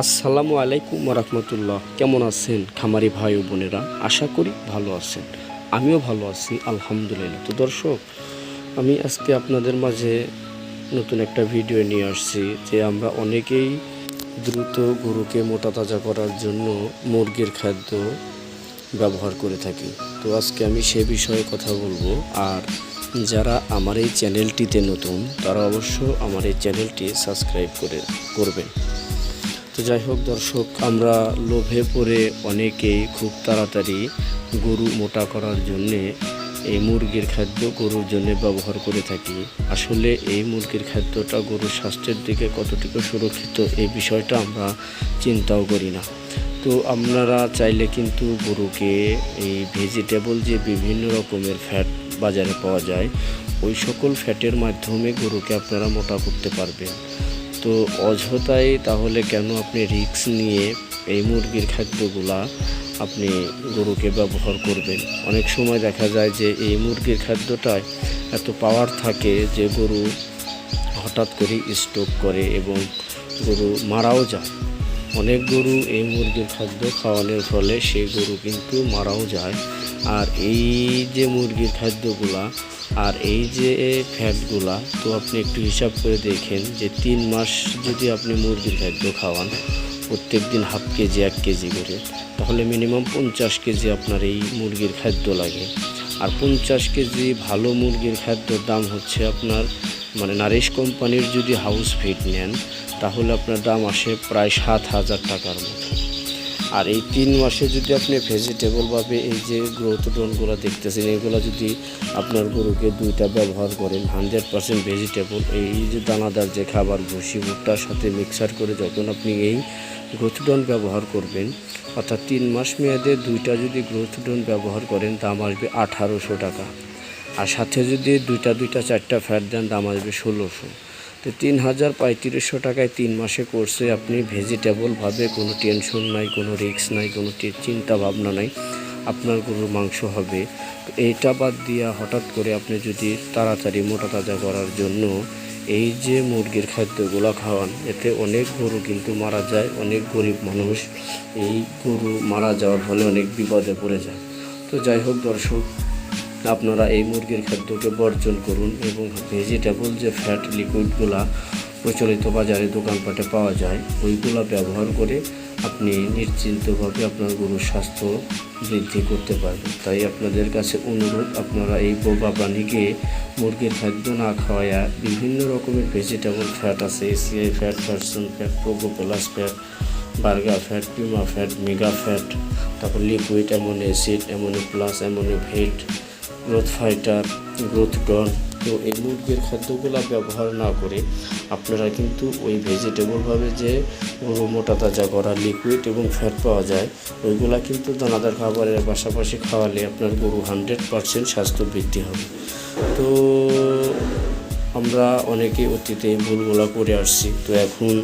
আসসালামু আলাইকুম রহমতুল্লাহ। কেমন আছেন খামারি ভাই ও বোনেরা? আশা করি ভালো আছেন। আমিও ভালো আছি, আলহামদুলিল্লাহ। তো দর্শক, আমি আজকে আপনাদের মাঝে নতুন একটা ভিডিও নিয়ে আসছি যে আমরা অনেকেই দ্রুত গরুকে মোটা তাজা করার জন্য মুরগির খাদ্য ব্যবহার করে থাকি। তো আজকে আমি সে বিষয়ে কথা বলব। আর যারা আমার এই চ্যানেলটিতে নতুন, তারা অবশ্য আমার এই চ্যানেলটি সাবস্ক্রাইব করে, করবেন। তো যাই হোক দর্শক, আমরা লোভে পড়ে অনেকেই খুব তাড়াতাড়ি গরু মোটা করার জন্যে এই মুরগির খাদ্য গরুর জন্য ব্যবহার করে থাকি। আসলে এই মুরগির খাদ্যটা গরুর স্বাস্থ্যের দিকে কতটুকু সুরক্ষিত এই বিষয়টা আমরা চিন্তাও করি না। তো আপনারা চাইলে কিন্তু গরুকে এই ভেজিটেবল যে বিভিন্ন রকমের ফ্যাট বাজারে পাওয়া যায়, ওই সকল ফ্যাটের মাধ্যমে গরুকে আপনারা মোটা করতে পারবেন। তো অযথাই তাহলে কেন আপনি রিস্ক নিয়ে এই মুরগির খাদ্যগুলা আপনি গরুকে ব্যবহার করবেন? অনেক সময় দেখা যায় যে এই মুরগির খাদ্যটায় এত পাওয়ার থাকে যে গরু হঠাৎ করে স্ট্রোক করে এবং গরু মারাও যায়। অনেক গরু এই মুরগির খাদ্য খাওয়ানোর ফলে সেই গরু কিন্তু মারাও যায়। আর এই যে মুরগির খাদ্যগুলা আর এই যে ফ্যাটগুলা, তো আপনি একটু হিসাব করে দেখেন যে তিন মাস যদি আপনি মুরগির খাদ্য খাওয়ান প্রত্যেক দিন হাফ কেজি, এক কেজি করে, তাহলে মিনিমাম পঞ্চাশ কেজি আপনার এই মুরগির খাদ্য লাগে। আর পঞ্চাশ কেজি ভালো মুরগির খাদ্যর দাম হচ্ছে আপনার মানে নারিশ কোম্পানির যদি হাউস ফিড নেন, তাহলে আপনার দাম আসে প্রায় সাত হাজার টাকার মতো। আর এই তিন মাসে যদি আপনি ভেজিটেবলভাবে এই যে গ্রোথ ড্রোনগুলো দেখতেছেন, এগুলো যদি আপনার গরুকে দুইটা ব্যবহার করেন হান্ড্রেড পারসেন্ট ভেজিটেবল এই যে দানাদার যে খাবার, ভুসি, ভুট্টার সাথে মিক্সার করে যখন আপনি এই গ্রোথ ড্রোন ব্যবহার করবেন, অর্থাৎ তিন মাস মেয়াদে দুইটা যদি গ্রোথ ড্রোন ব্যবহার করেন, দাম আসবে আঠারোশো টাকা। আর সাথে যদি দুইটা দুইটা, চারটা ফ্যাট দেন, দাম আসবে ষোলোশো। তো তিন হাজার পঁয়ত্রিশশো টাকায় তিন মাসে কোর্সে আপনি ভেজিটেবলভাবে কোনো টেনশন নাই, কোনো রিস্ক নাই, কোনো চিন্তা ভাবনা নাই, আপনার গরুর মাংস হবে। এইটা বাদ দিয়া হঠাৎ করে আপনি যদি তাড়াতাড়ি মোটা তাজা করার জন্য এই যে মুরগির খাদ্যগুলো খাওয়ান, এতে অনেক গরু কিন্তু মারা যায়, অনেক গরিব মানুষ এই গরু মারা যাওয়ার ফলে অনেক বিপদে পড়ে যায়। তো যাই হোক দর্শক আপনারা এই মুরগির খাদ্যকে বর্জন করুন এবং ভেজিটেবল যে ফ্যাট লিকুইডগুলা প্রচলিত বাজারে দোকানপাটে পাওয়া যায়, ওইগুলা ব্যবহার করে আপনি নিশ্চিন্তভাবে আপনার গরুর স্বাস্থ্য বৃদ্ধি করতে পারবেন। তাই আপনাদের কাছে অনুরোধ, আপনারা এই বোবা প্রাণীকে মুরগির খাদ্য না খাওয়ায়া বিভিন্ন রকমের ভেজিটেবল ফ্যাট আছে, এসিআই ফ্যাট, পার্সন ফ্যাট প্রোগো প্লাস ফ্যাট বার্গার ফ্যাট পিমা ফ্যাট, মেগা ফ্যাট, তারপর liquid, amino acid, amino plus, amino vet growth fighter growth ডন তো এই মুরগির খাদ্যগুলো ব্যবহার না করে আপনারা কিন্তু ওই ভেজিটেবলভাবে যে গরু মোটা, তাজা করা লিকুইড এবং ফ্যাট পাওয়া যায়, ওইগুলা কিন্তু দানাদার খাবারের পাশাপাশি খাওয়ালে আপনার গরু হান্ড্রেড পারসেন্ট স্বাস্থ্য বৃদ্ধি হবে। তো আমরা অনেকে অতীতে ভুলগুলো করে আসছি। তো এখন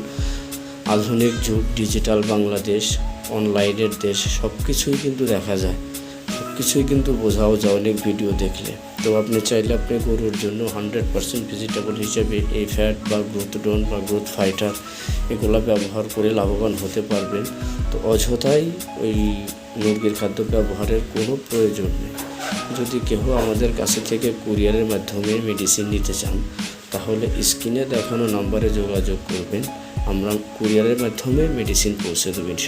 আধুনিক যুগ ডিজিটাল বাংলাদেশ অনলাইনের দেশ সব কিছুই কিন্তু দেখা যায়। কিছুই কিন্তু বোঝাও যায় অনেক ভিডিও দেখলে। তো আপনি চাইলে আপনি গরুর জন্য হান্ড্রেড পার্সেন্ট ভেজিটেবল হিসেবে এই ফ্যাট বা গ্রোথ ডোন বা গ্রোথ ফাইটার এগুলো ব্যবহার করে লাভবান হতে পারবেন। তো অযথাই ওই মুরগির খাদ্য ব্যবহারের কোনো প্রয়োজন নেই। যদি কেউ আমাদের কাছে থেকে কুরিয়ারের মাধ্যমে মেডিসিন নিতে চান, তাহলে স্ক্রিনে দেখানো নাম্বারে যোগাযোগ করবেন। আমরা কুরিয়ারের মাধ্যমে মেডিসিন পৌঁছে দেবেন